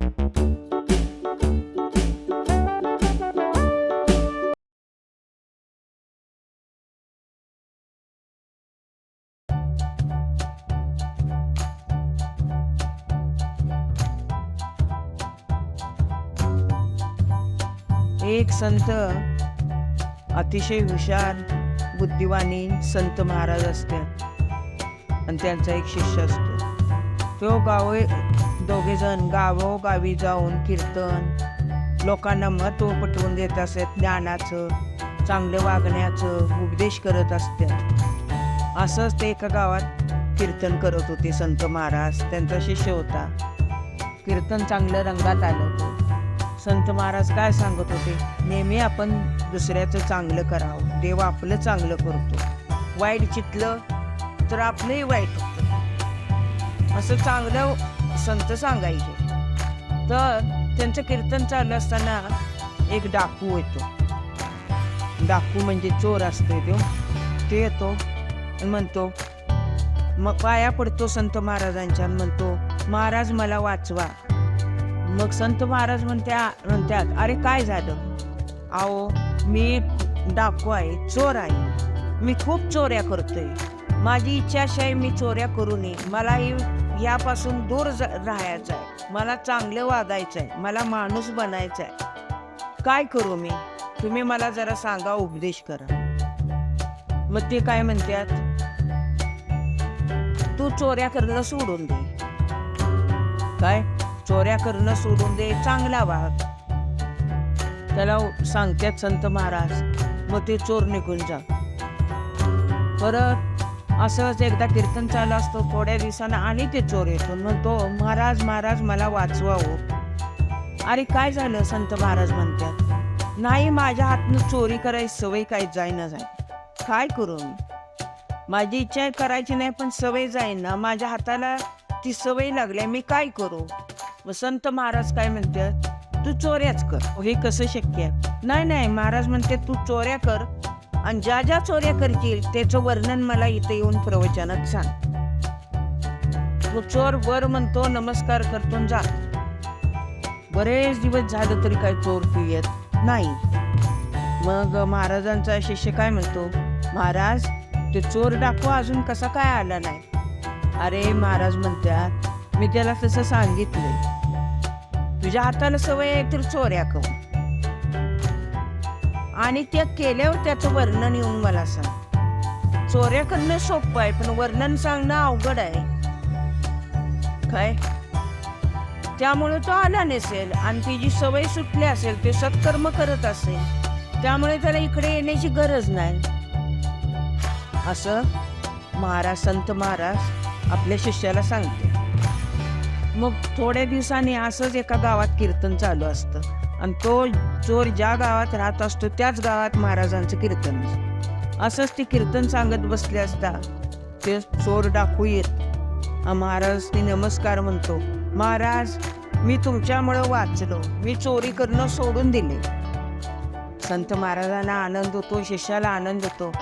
एक संत अतिशय हुशार बुद्धिवानी संत महाराज असतात. आणि त्यांचा एक शिष्य असतो. तो गावे दोघे जण गावोगावी जाऊन कीर्तन. लोकांना महत्त्व पटवून देत असत ज्ञानाचं चांगलं वागण्याचं उपदेश करत असतात असंच ते एका गावात कीर्तन करत होते संत महाराज. त्यांचा शिष्य होता. कीर्तन चांगलं रंगात आलं होतं. संत महाराज काय सांगत होते? नेहमी आपण दुसऱ्याचं चांगलं करावं. देव आपलं चांगलं करतो. वाईट चितलं तर आपलंही वाईट होतं. असं चांगलं संत सांगायचे. तर त्यांचं कीर्तन चालू असताना एक डाकू येतो. डाकू म्हणजे चोर असतो तो. ते येतो म्हणतो मग पाया पडतो संत महाराजांच्या. म्हणतो महाराज मला वाचवा. मग संत महाराज म्हणत्या म्हणतात अरे काय झालं? अहो मी डाकू आहे चोर आहे. मी खूप चोऱ्या करतोय. माझी इच्छा अशी आहे मी चोऱ्या करू नये. मलाही ह्यापासून दूर ज- राहायचं आहे. मला चांगलं वागायचं आहे. मला माणूस बनायचं आहे. काय करू मी? तुम्ही मला जरा सांगा उपदेश करा. मग ते काय म्हणतात? तू चोऱ्या करणं सोडून दे. काय? चोऱ्या करणं सोडून दे. चांगला वाग. त्याला सांगतात संत महाराज मग ते चोर निघून जा. परत असंच एकदा कीर्तन चालू असतो थोड्या दिवसानं आणि ते चोर येतो. म्हणतो महाराज महाराज मला वाचवा हो अरे काय झालं? संत महाराज म्हणतात नाही माझ्या हातनं चोरी करायची सवय काय जाईना जाय काय करू मी? माझी इच्छा करायची नाही पण सवय जाईना. ना माझ्या हाताला ती सवय लागली मी काय करू? मग संत महाराज काय म्हणतात तू चोऱ्याच कर. हे कसं शक्य आहे? नाही नाही महाराज म्हणते तू चोऱ्या कर. आणि ज्या ज्या चोऱ्या करतील त्याचं वर्णन मला इथे येऊन प्रवचनात सांग. तो चोर वर म्हणतो नमस्कार करतो जा. बरेच दिवस झालं तरी काय चोर तू येत नाही. मग महाराजांचा शिष्य काय म्हणतो महाराज ते चोर डाकू अजून कसा काय आला नाही? अरे महाराज म्हणतात मी त्याला तसं सांगितलंय. तुझ्या हाताला सवय आहे तर चोऱ्या कर. आणि त्या केल्यावर त्याचं वर्णन येऊन मला सांग. चोऱ्या करणं सोपं आहे पण वर्णन सांगणं अवघड आहे. काय? त्यामुळे तो आला नसेल. आणि जी सवय सुटली असेल ते सत्कर्म करत असेल त्यामुळे त्याला इकडे येण्याची गरज नाही. असं महाराज संत महाराज आपल्या शिष्याला सांगते. मग थोड्या दिवसांनी असंच एका गावात कीर्तन चालू असतं. आणि तो चोर ज्या गावात राहत असतो त्याच गावात महाराजांचं कीर्तन. असंच ते कीर्तन सांगत बसले असता ते चोर डाकू येत. महाराज ते नमस्कार म्हणतो महाराज मी तुमच्यामुळं वाचलो. मी चोरी करणं सोडून दिले. संत महाराजांना आनंद होतो शिष्याला आनंद होतो.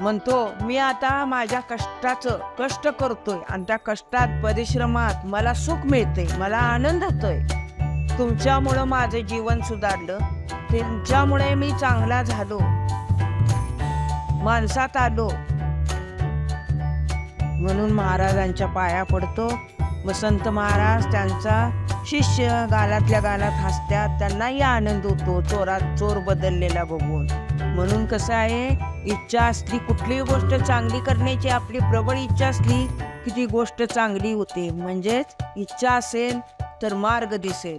म्हणतो मी आता माझ्या कष्टाचं कष्ट करतोय आणि त्या कष्टात परिश्रमात मला सुख मिळते मला आनंद होतोय. तुमच्यामुळं माझं जीवन सुधारलं. तुमच्यामुळे मी चांगला झालो. माणसात आलो. म्हणून महाराजांच्या पाया पडतो. व संत महाराज त्यांचा शिष्य गालातल्या गालात हसत्यात. त्यांनाही आनंद होतो. चोरात चोर बदललेला बघून. म्हणून कसं आहे इच्छा असली कुठलीही गोष्ट चांगली करण्याची आपली प्रबळ इच्छा असली की ती गोष्ट चांगली होते. म्हणजेच इच्छा असेल तर मार्ग दिसेल.